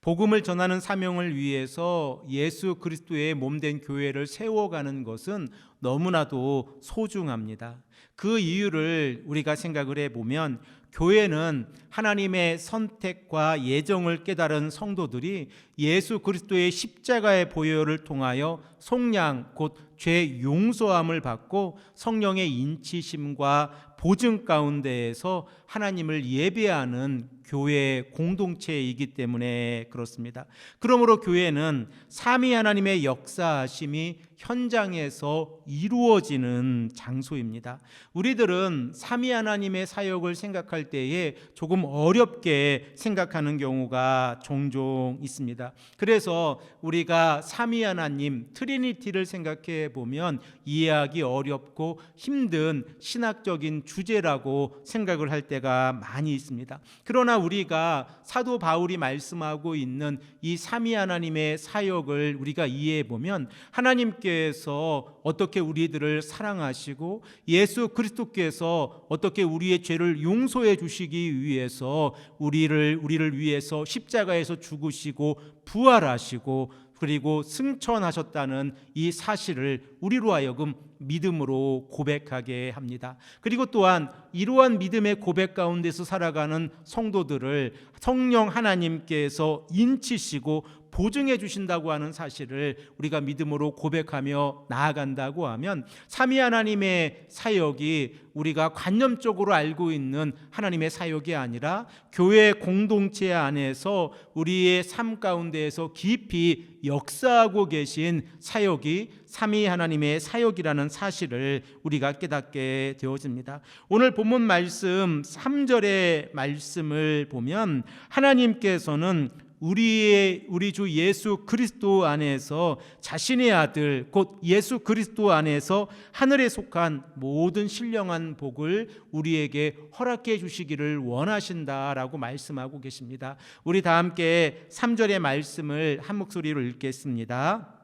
복음을 전하는 사명을 위해서 예수 그리스도의 몸 된 교회를 세워가는 것은 너무나도 소중합니다. 그 이유를 우리가 생각을 해보면 교회는 하나님의 선택과 예정을 깨달은 성도들이 예수 그리스도의 십자가의 보혈을 통하여 속량 곧 죄 용서함을 받고 성령의 인치심과 보증 가운데에서 하나님을 예배하는 교회 공동체이기 때문에 그렇습니다. 그러므로 교회는 삼위 하나님의 역사하심이 현장에서 이루어지는 장소입니다. 우리들은 삼위 하나님의 사역을 생각할 때에 조금 어렵게 생각하는 경우가 종종 있습니다. 그래서 우리가 삼위 하나님 트리니티를 생각해 보면 이해하기 어렵고 힘든 신학적인 주제라고 생각을 할 때가 많이 있습니다. 그러나 우리가 사도 바울이 말씀하고 있는 이 삼위 하나님의 사역을 우리가 이해해 보면 하나님께 서 어떻게 우리들을 사랑하시고 예수 그리스도께서 어떻게 우리의 죄를 용서해 주시기 위해서 우리를 우리를 위해서 십자가에서 죽으시고 부활하시고 그리고 승천하셨다는 이 사실을 우리로 하여금 믿음으로 고백하게 합니다. 그리고 또한 이러한 믿음의 고백 가운데서 살아가는 성도들을 성령 하나님께서 인치시고 보증해 주신다고 하는 사실을 우리가 믿음으로 고백하며 나아간다고 하면 삼위 하나님의 사역이 우리가 관념적으로 알고 있는 하나님의 사역이 아니라 교회 공동체 안에서 우리의 삶 가운데에서 깊이 역사하고 계신 사역이 삼위 하나님의 사역이라는 사실을 우리가 깨닫게 되어집니다. 오늘 본문 말씀 3절의 말씀을 보면 하나님께서는 우리의 우리 주 예수 그리스도 안에서 자신의 아들 곧 예수 그리스도 안에서 하늘에 속한 모든 신령한 복을 우리에게 허락해 주시기를 원하신다라고 말씀하고 계십니다. 우리 다 함께 3절의 말씀을 한 목소리로 읽겠습니다.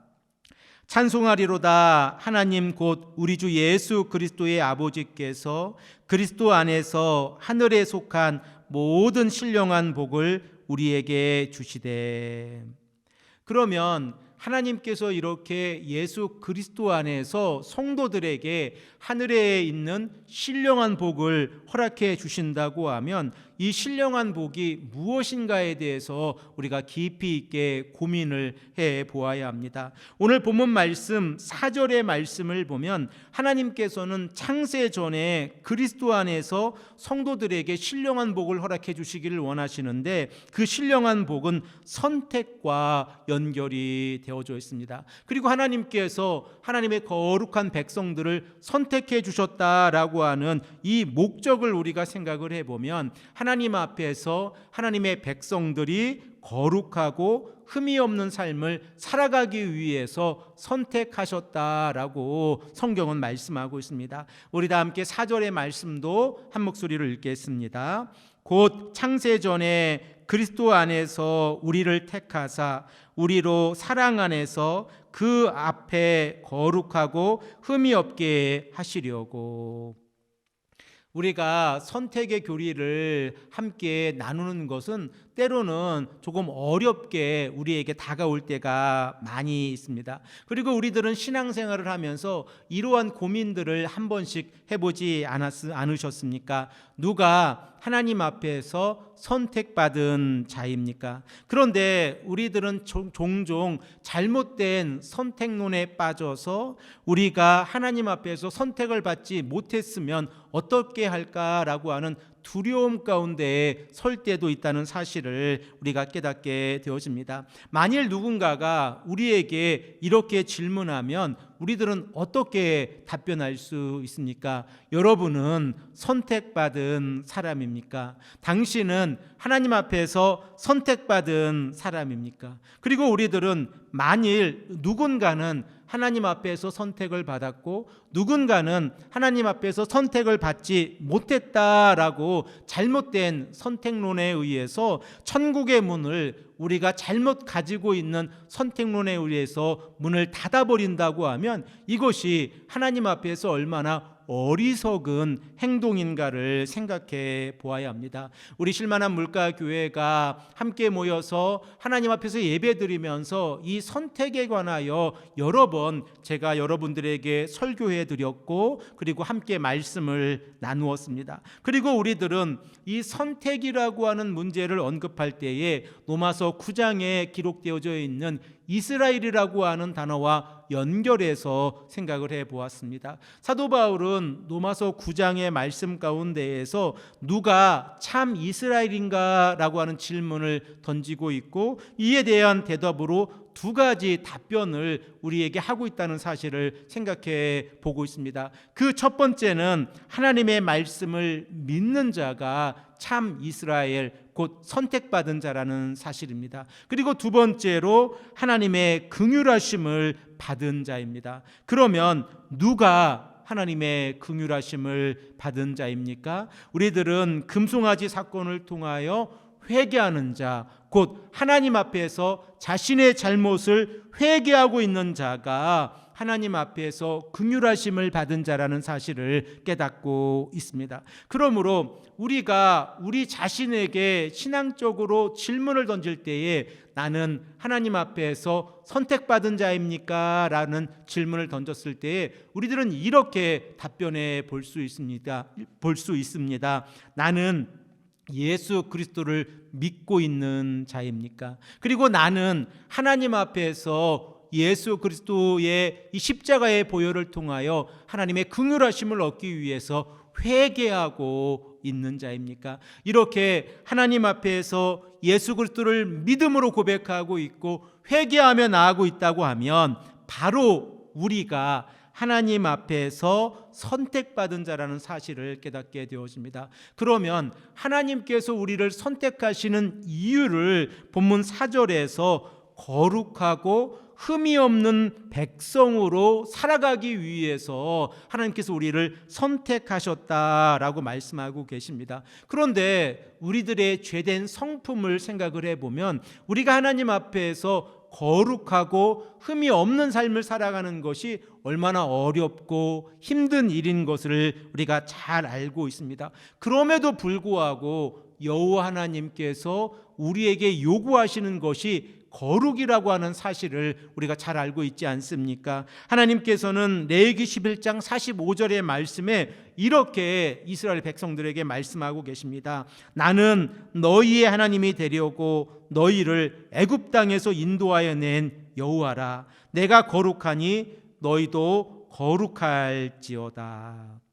찬송하리로다. 하나님 곧 우리 주 예수 그리스도의 아버지께서 그리스도 안에서 하늘에 속한 모든 신령한 복을 우리에게 주시되. 그러면 하나님께서 이렇게 예수 그리스도 안에서 성도들에게 하늘에 있는 신령한 복을 허락해 주신다고 하면 이 신령한 복이 무엇인가에 대해서 우리가 깊이 있게 고민을 해 보아야 합니다. 오늘 본문 말씀 4절의 말씀을 보면 하나님께서는 창세 전에 그리스도 안에서 성도들에게 신령한 복을 허락해 주시기를 원하시는데 그 신령한 복은 선택과 연결이 되어져 있습니다. 그리고 하나님께서 하나님의 거룩한 백성들을 선택해 주셨다라고 하는 이 목적을 우리가 생각을 해 보면 하나님 앞에서 하나님의 백성들이 거룩하고 흠이 없는 삶을 살아가기 위해서 선택하셨다라고 성경은 말씀하고 있습니다. 우리 다 함께 4절의 말씀도 한 목소리로 읽겠습니다. 곧 창세 전에 그리스도 안에서 우리를 택하사 우리로 사랑 안에서 그 앞에 거룩하고 흠이 없게 하시려고 우리가 선택의 교리를 함께 나누는 것은 때로는 조금 어렵게 우리에게 다가올 때가 많이 있습니다. 그리고 우리들은 신앙생활을 하면서 이러한 고민들을 한 번씩 해보지 않았, 않으셨습니까? 누가 하나님 앞에서 선택받은 자입니까? 그런데 우리들은 종종 잘못된 선택론에 빠져서 우리가 하나님 앞에서 선택을 받지 못했으면 어떻게 할까라고 하는 두려움 가운데 설 때도 있다는 사실을 우리가 깨닫게 되어집니다. 만일 누군가가 우리에게 이렇게 질문하면 우리들은 어떻게 답변할 수 있습니까? 여러분은 선택받은 사람입니까? 당신은 하나님 앞에서 선택받은 사람입니까? 그리고 우리들은 만일 누군가는 하나님 앞에서 선택을 받았고 누군가는 하나님 앞에서 선택을 받지 못했다라고 잘못된 선택론에 의해서 천국의 문을 우리가 잘못 가지고 있는 선택론에 의해서 문을 닫아버린다고 하면 이것이 하나님 앞에서 얼마나 어리석은 행동인가를 생각해 보아야 합니다. 우리 실만한 물가 교회가 함께 모여서 하나님 앞에서 예배드리면서 이 선택에 관하여 여러 번 제가 여러분들에게 설교해 드렸고 그리고 함께 말씀을 나누었습니다. 그리고 우리들은 이 선택이라고 하는 문제를 언급할 때에 로마서 9장에 기록되어져 있는 이스라엘이라고 하는 단어와 연결해서 생각을 해 보았습니다. 사도 바울은 로마서 9장의 말씀 가운데에서 누가 참 이스라엘인가라고 하는 질문을 던지고 있고 이에 대한 대답으로 두 가지 답변을 우리에게 하고 있다는 사실을 생각해 보고 있습니다. 그 첫 번째는 하나님의 말씀을 믿는 자가 참 이스라엘 곧 선택받은 자라는 사실입니다. 그리고 두 번째로 하나님의 긍휼하심을 받은 자입니다. 그러면 누가 하나님의 긍휼하심을 받은 자입니까? 우리들은 금송아지 사건을 통하여 회개하는 자, 곧 하나님 앞에서 자신의 잘못을 회개하고 있는 자가 하나님 앞에서 긍휼하심을 받은 자라는 사실을 깨닫고 있습니다. 그러므로 우리가 우리 자신에게 신앙적으로 질문을 던질 때에 나는 하나님 앞에서 선택받은 자입니까? 라는 질문을 던졌을 때에 우리들은 이렇게 답변해 볼 수 있습니다. 볼 수 있습니다. 나는 예수 그리스도를 믿고 있는 자입니까? 그리고 나는 하나님 앞에서 예수 그리스도의 이 십자가의 보혈을 통하여 하나님의 긍휼하심을 얻기 위해서 회개하고 있는 자입니까? 이렇게 하나님 앞에서 예수 그리스도를 믿음으로 고백하고 있고 회개하며 나아가고 있다고 하면 바로 우리가 하나님 앞에서 선택받은 자라는 사실을 깨닫게 되어집니다. 그러면 하나님께서 우리를 선택하시는 이유를 본문 4절에서 거룩하고 흠이 없는 백성으로 살아가기 위해서 하나님께서 우리를 선택하셨다라고 말씀하고 계십니다. 그런데 우리들의 죄된 성품을 생각을 해보면 우리가 하나님 앞에서 거룩하고 흠이 없는 삶을 살아가는 것이 얼마나 어렵고 힘든 일인 것을 우리가 잘 알고 있습니다. 그럼에도 불구하고 여호와 하나님께서 우리에게 요구하시는 것이 거룩이라고 하는 사실을 우리가 잘 알고 있지 않습니까? 하나님께서는 레위기 11장 45절의 말씀에 이렇게 이스라엘 백성들에게 말씀하고 계십니다. 나는 너희의 하나님이 되려고 너희를 애굽 땅에서 인도하여 낸 여호와라. 내가 거룩하니 너희도 거룩할지어다.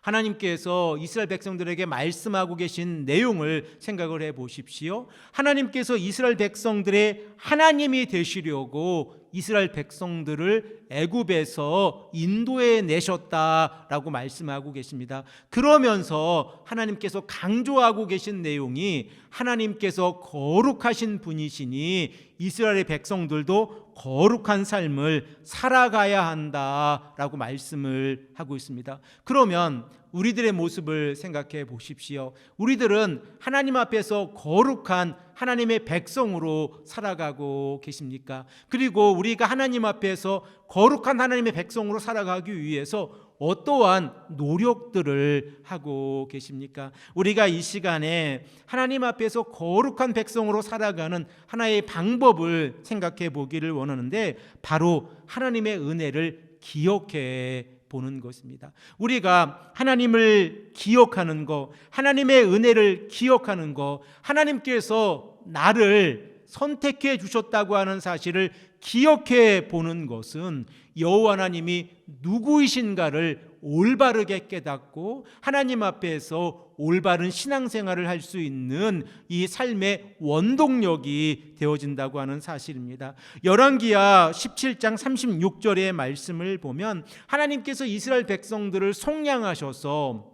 하나님께서 이스라엘 백성들에게 말씀하고 계신 내용을 생각을 해 보십시오. 하나님께서 이스라엘 백성들의 하나님이 되시려고 이스라엘 백성들을 애굽에서 인도해 내셨다라고 말씀하고 계십니다. 그러면서 하나님께서 강조하고 계신 내용이 하나님께서 거룩하신 분이시니 이스라엘의 백성들도 거룩한 삶을 살아가야 한다라고 말씀을 하고 있습니다. 그러면 우리들의 모습을 생각해 보십시오. 우리들은 하나님 앞에서 거룩한 하나님의 백성으로 살아가고 계십니까? 그리고 우리가 하나님 앞에서 거룩한 하나님의 백성으로 살아가기 위해서 어떠한 노력들을 하고 계십니까? 우리가 이 시간에 하나님 앞에서 거룩한 백성으로 살아가는 하나의 방법을 생각해 보기를 원하는데 바로 하나님의 은혜를 기억해 보는 것입니다. 우리가 하나님을 기억하는 것, 하나님의 은혜를 기억하는 것, 하나님께서 나를 선택해 주셨다고 하는 사실을 기억해 보는 것은 여호와 하나님이 누구이신가를 올바르게 깨닫고 하나님 앞에서 올바른 신앙생활을 할 수 있는 이 삶의 원동력이 되어진다고 하는 사실입니다. 열왕기야 17장 36절의 말씀을 보면 하나님께서 이스라엘 백성들을 속량하셔서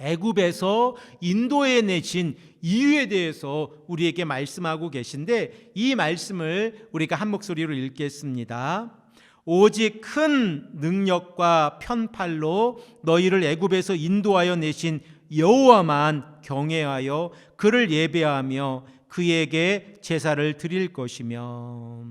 애굽에서 인도에 내신 이유에 대해서 우리에게 말씀하고 계신데 이 말씀을 우리가 한 목소리로 읽겠습니다. 오직 큰 능력과 편팔로 너희를 애굽에서 인도하여 내신 여호와만 경외하여 그를 예배하며 그에게 제사를 드릴 것이며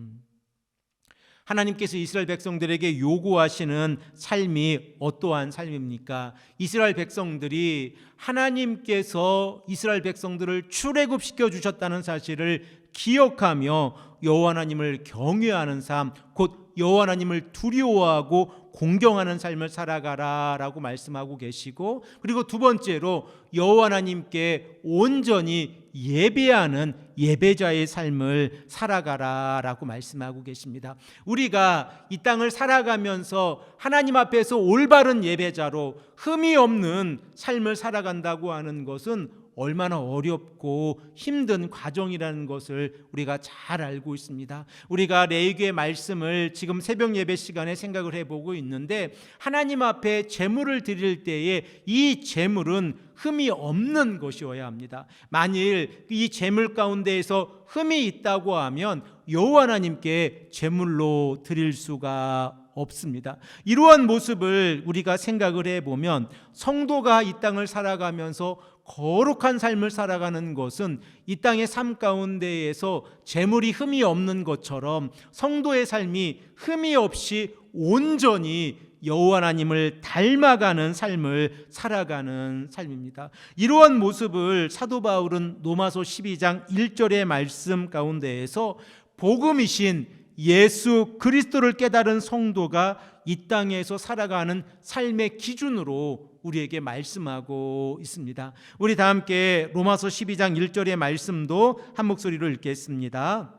하나님께서 이스라엘 백성들에게 요구하시는 삶이 어떠한 삶입니까? 이스라엘 백성들이 하나님께서 이스라엘 백성들을 출애굽시켜 주셨다는 사실을 기억하며 여호와 하나님을 경외하는 삶, 곧 여호와 하나님을 두려워하고 공경하는 삶을 살아가라라고 말씀하고 계시고 그리고 두 번째로 여호와 하나님께 온전히 예배하는 예배자의 삶을 살아가라라고 말씀하고 계십니다. 우리가 이 땅을 살아가면서 하나님 앞에서 올바른 예배자로 흠이 없는 삶을 살아간다고 하는 것은 얼마나 어렵고 힘든 과정이라는 것을 우리가 잘 알고 있습니다. 우리가 레위기의 말씀을 지금 새벽 예배 시간에 생각을 해보고 있는데 하나님 앞에 제물을 드릴 때에 이 제물은 흠이 없는 것이어야 합니다. 만일 이 제물 가운데에서 흠이 있다고 하면 여호와 하나님께 제물로 드릴 수가 없습니다. 이러한 모습을 우리가 생각을 해 보면 성도가 이 땅을 살아가면서 거룩한 삶을 살아가는 것은 이 땅의 삶 가운데에서 재물이 흠이 없는 것처럼 성도의 삶이 흠이 없이 온전히 여호와 하나님을 닮아가는 삶을 살아가는 삶입니다. 이러한 모습을 사도 바울은 로마서 12장 1절의 말씀 가운데에서 복음이신 예수 그리스도를 깨달은 성도가 이 땅에서 살아가는 삶의 기준으로 우리에게 말씀하고 있습니다. 우리 다 함께 로마서 12장 1절의 말씀도 한 목소리로 읽겠습니다.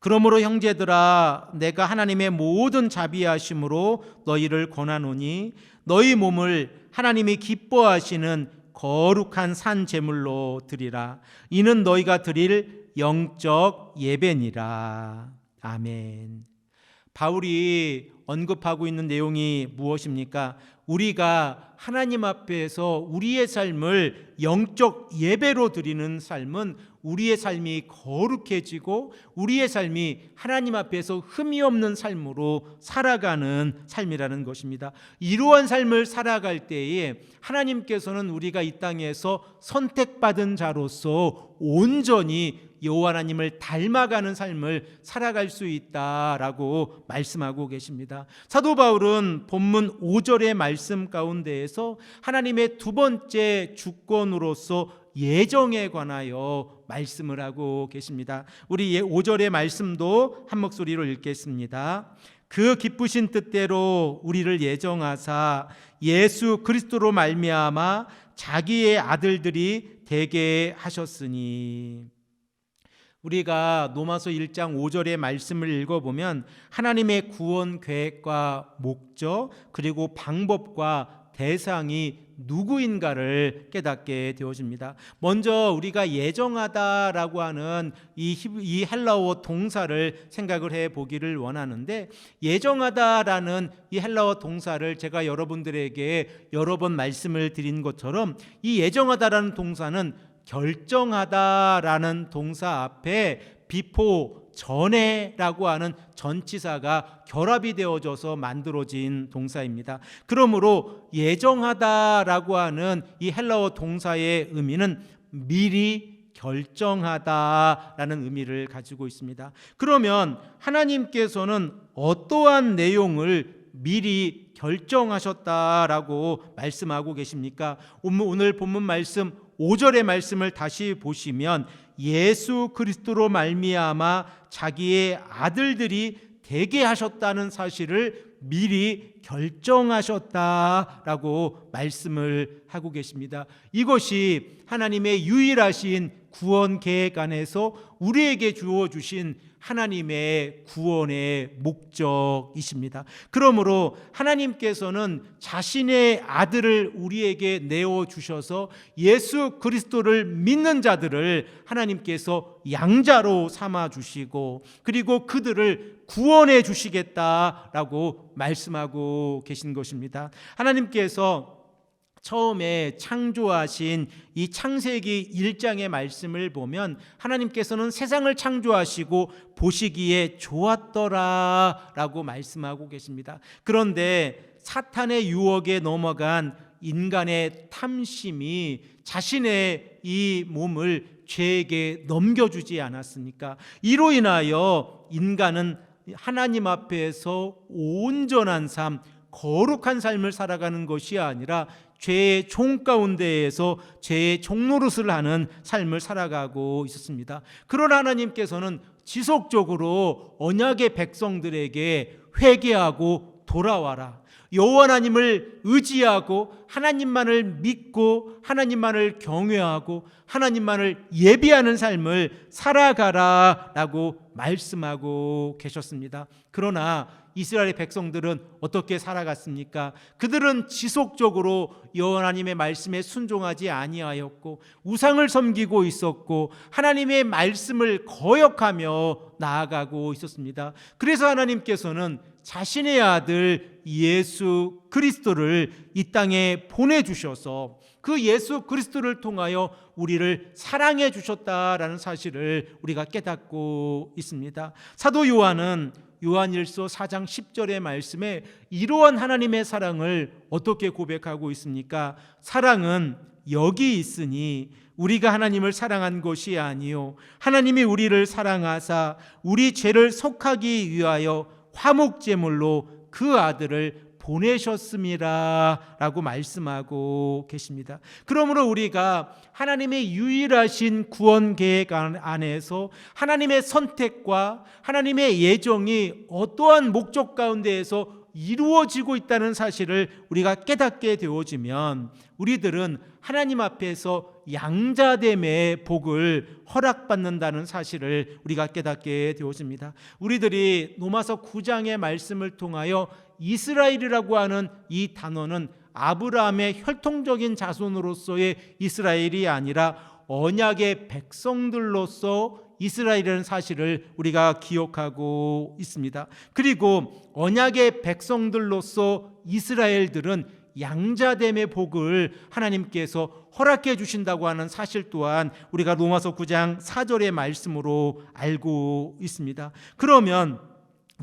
그러므로 형제들아 내가 하나님의 모든 자비하심으로 너희를 권하노니 너희 몸을 하나님이 기뻐하시는 거룩한 산 제물로 드리라 이는 너희가 드릴 영적 예배니라 아멘. 바울이 언급하고 있는 내용이 무엇입니까? 우리가 하나님 앞에서 우리의 삶을 영적 예배로 드리는 삶은 우리의 삶이 거룩해지고 우리의 삶이 하나님 앞에서 흠이 없는 삶으로 살아가는 삶이라는 것입니다. 이러한 삶을 살아갈 때에 하나님께서는 우리가 이 땅에서 선택받은 자로서 온전히 여호와 하나님을 닮아가는 삶을 살아갈 수 있다라고 말씀하고 계십니다. 사도 바울은 본문 5절의 말씀 가운데에서 하나님의 두 번째 주권으로서 예정에 관하여 말씀을 하고 계십니다. 우리 5절의 말씀도 한 목소리로 읽겠습니다. 그 기쁘신 뜻대로 우리를 예정하사 예수 그리스도로 말미암아 자기의 아들들이 되게 하셨으니 우리가 로마서 1장 5절의 말씀을 읽어보면 하나님의 구원 계획과 목적 그리고 방법과 대상이 누구인가를 깨닫게 되어집니다. 먼저 우리가 예정하다라고 하는 이, 이 헬라어 동사를 생각을 해 보기를 원하는데 예정하다라는 이 헬라어 동사를 제가 여러분들에게 여러 번 말씀을 드린 것처럼 이 예정하다라는 동사는 결정하다라는 동사 앞에 비포 전에라고 하는 전치사가 결합이 되어져서 만들어진 동사입니다. 그러므로 예정하다라고 하는 이 헬라어 동사의 의미는 미리 결정하다라는 의미를 가지고 있습니다. 그러면 하나님께서는 어떠한 내용을 미리 결정하셨다라고 말씀하고 계십니까? 오늘 본문 말씀 5절의 말씀을 다시 보시면 예수 그리스도로 말미암아 자기의 아들들이 되게 하셨다는 사실을 미리 결정하셨다라고 말씀을 하고 계십니다. 이것이 하나님의 유일하신 구원 계획 안에서 우리에게 주어 주신 하나님의 구원의 목적이십니다. 그러므로 하나님께서는 자신의 아들을 우리에게 내어 주셔서 예수 그리스도를 믿는 자들을 하나님께서 양자로 삼아 주시고 그리고 그들을 구원해 주시겠다라고 말씀하고 계신 것입니다. 하나님께서 처음에 창조하신 이 창세기 1장의 말씀을 보면 하나님께서는 세상을 창조하시고 보시기에 좋았더라 라고 말씀하고 계십니다. 그런데 사탄의 유혹에 넘어간 인간의 탐심이 자신의 이 몸을 죄에게 넘겨주지 않았습니까? 이로 인하여 인간은 하나님 앞에서 온전한 삶, 거룩한 삶을 살아가는 것이 아니라 죄의 종 가운데에서 죄의 종노릇을 하는 삶을 살아가고 있었습니다. 그러나 하나님께서는 지속적으로 언약의 백성들에게 회개하고 돌아와라. 여호와 하나님을 의지하고 하나님만을 믿고 하나님만을 경외하고 하나님만을 예비하는 삶을 살아가라라고 말씀하고 계셨습니다. 그러나 이스라엘의 백성들은 어떻게 살아갔습니까? 그들은 지속적으로 여호와 하나님의 말씀에 순종하지 아니하였고 우상을 섬기고 있었고 하나님의 말씀을 거역하며 나아가고 있었습니다. 그래서 하나님께서는 자신의 아들 예수 그리스도를 이 땅에 보내 주셔서 그 예수 그리스도를 통하여 우리를 사랑해 주셨다라는 사실을 우리가 깨닫고 있습니다. 사도 요한은 요한일서 4장 10절의 말씀에 이러한 하나님의 사랑을 어떻게 고백하고 있습니까? 사랑은 여기 있으니 우리가 하나님을 사랑한 것이 아니요 하나님이 우리를 사랑하사 우리 죄를 속하기 위하여 화목제물로 그 아들을 보내셨음이라 라고 말씀하고 계십니다. 그러므로 우리가 하나님의 유일하신 구원 계획 안에서 하나님의 선택과 하나님의 예정이 어떠한 목적 가운데에서 이루어지고 있다는 사실을 우리가 깨닫게 되어지면 우리들은 하나님 앞에서 양자됨의 복을 허락받는다는 사실을 우리가 깨닫게 되어집니다. 우리들이 로마서 9장의 말씀을 통하여 이스라엘이라고 하는 이 단어는 아브라함의 혈통적인 자손으로서의 이스라엘이 아니라 언약의 백성들로서 이스라엘이라는 사실을 우리가 기억하고 있습니다. 그리고 언약의 백성들로서 이스라엘들은 양자됨의 복을 하나님께서 허락해 주신다고 하는 사실 또한 우리가 로마서 9장 4절의 말씀으로 알고 있습니다. 그러면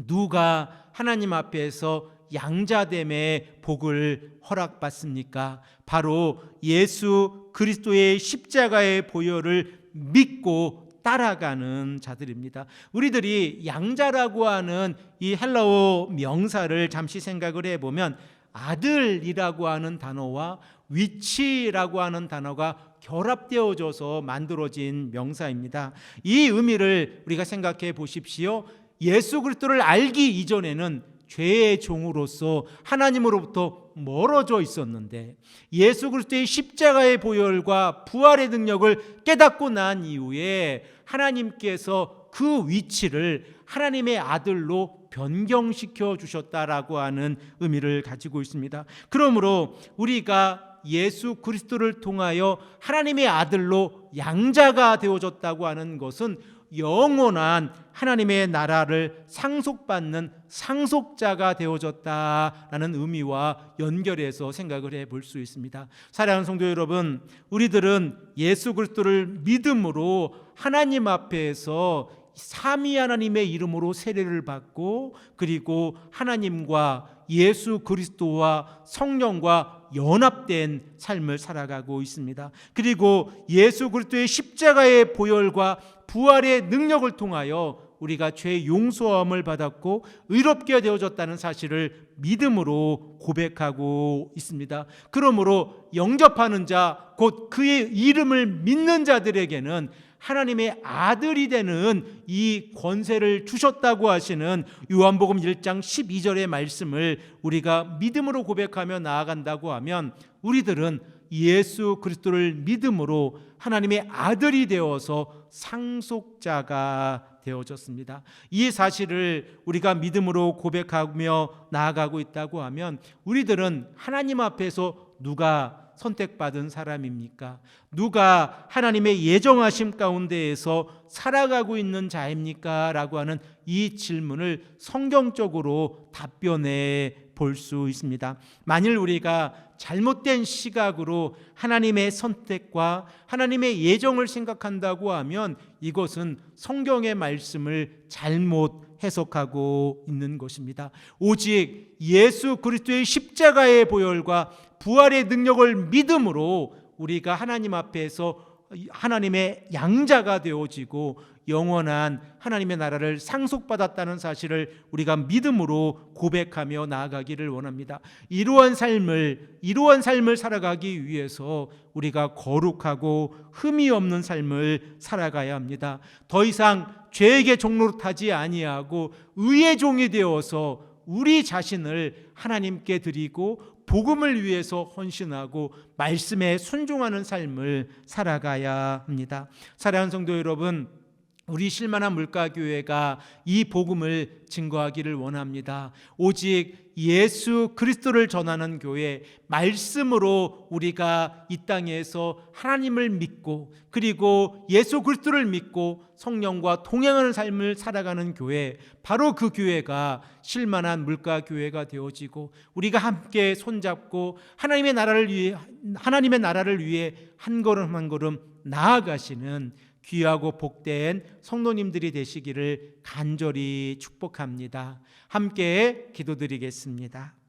누가 하나님 앞에서 양자됨의 복을 허락받습니까? 바로 예수 그리스도의 십자가의 보혈을 믿고 따라가는 자들입니다. 우리들이 양자라고 하는 이 헬라어 명사를 잠시 생각을 해보면 아들이라고 하는 단어와 위치라고 하는 단어가 결합되어져서 만들어진 명사입니다. 이 의미를 우리가 생각해 보십시오. 예수 그리스도를 알기 이전에는 죄의 종으로서 하나님으로부터 멀어져 있었는데 예수 그리스도의 십자가의 보혈과 부활의 능력을 깨닫고 난 이후에 하나님께서 그 위치를 하나님의 아들로 변경시켜 주셨다라고 하는 의미를 가지고 있습니다. 그러므로 우리가 예수 그리스도를 통하여 하나님의 아들로 양자가 되어졌다고 하는 것은 영원한 하나님의 나라를 상속받는 상속자가 되어졌다라는 의미와 연결해서 생각을 해 볼 수 있습니다. 사랑하는 성도 여러분, 우리들은 예수 그리스도를 믿음으로 하나님 앞에서 삼위 하나님의 이름으로 세례를 받고 그리고 하나님과 예수 그리스도와 성령과 연합된 삶을 살아가고 있습니다. 그리고 예수 그리스도의 십자가의 보혈과 부활의 능력을 통하여 우리가 죄 용서함을 받았고 의롭게 되어졌다는 사실을 믿음으로 고백하고 있습니다. 그러므로 영접하는 자, 곧 그의 이름을 믿는 자들에게는 하나님의 아들이 되는 이 권세를 주셨다고 하시는 요한복음 1장 12절의 말씀을 우리가 믿음으로 고백하며 나아간다고 하면 우리들은 예수 그리스도를 믿음으로 하나님의 아들이 되어서 상속자가 되어졌습니다. 이 사실을 우리가 믿음으로 고백하며 나아가고 있다고 하면 우리들은 하나님 앞에서 누가 선택받은 사람입니까? 누가 하나님의 예정하심 가운데에서 살아가고 있는 자입니까? 라고 하는 이 질문을 성경적으로 답변해 볼 수 있습니다. 만일 우리가 잘못된 시각으로 하나님의 선택과 하나님의 예정을 생각한다고 하면 이것은 성경의 말씀을 잘못 해석하고 있는 것입니다. 오직 예수 그리스도의 십자가의 보혈과 부활의 능력을 믿음으로 우리가 하나님 앞에서 하나님의 양자가 되어지고 영원한 하나님의 나라를 상속받았다는 사실을 우리가 믿음으로 고백하며 나아가기를 원합니다. 이러한 삶을 이러한 삶을 살아가기 위해서 우리가 거룩하고 흠이 없는 삶을 살아가야 합니다. 더 이상 죄에게 종로타지 아니하고 의의 종이 되어서 우리 자신을 하나님께 드리고 복음을 위해서 헌신하고 말씀에 순종하는 삶을 살아가야 합니다. 사랑하는 성도 여러분, 우리 실만한 물가교회가 이 복음을 증거하기를 원합니다. 오직 예수 그리스도를 전하는 교회, 말씀으로 우리가 이 땅에서 하나님을 믿고 그리고 예수 그리스도를 믿고 성령과 동행하는 삶을 살아가는 교회, 바로 그 교회가 실만한 물가교회가 되어지고 우리가 함께 손잡고 하나님의 나라를 위해 하나님의 나라를 위해 한 걸음 한 걸음 나아가시는 귀하고 복된 성도님들이 되시기를 간절히 축복합니다. 함께 기도드리겠습니다.